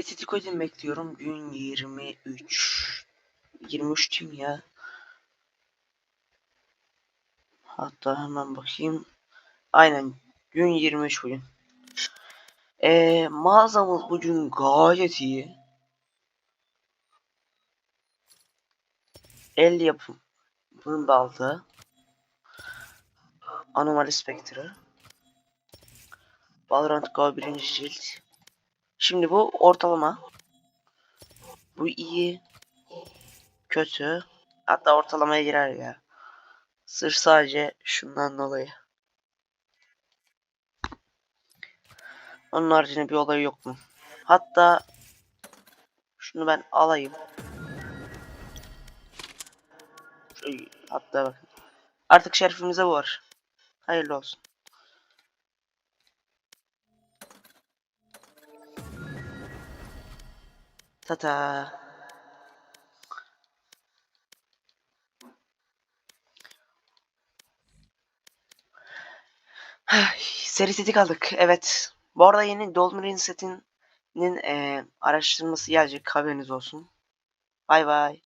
Ödün bekliyorum. Gün 23. 23 kim ya? Hatta hemen bakayım. Aynen. Gün 23 bugün. Ee, mağazamız bugün gayet iyi. El yapım. Bunun da altı. Anomaly Spectre. Valorant Go 1. cilt. Şimdi bu ortalama. Bu iyi. Kötü. Hatta ortalamaya girer ya. Sırf sadece şundan dolayı. Onun haricinde bir olayı yok mu? Hatta şunu ben alayım. Hatta bakın. Artık şerifimize var. Hayırlı olsun. Tata. Seri seti kaldık. Evet. Bu arada yeni Dolmarin setinin eee, araştırması gelecek. Haberiniz olsun. Bay bay.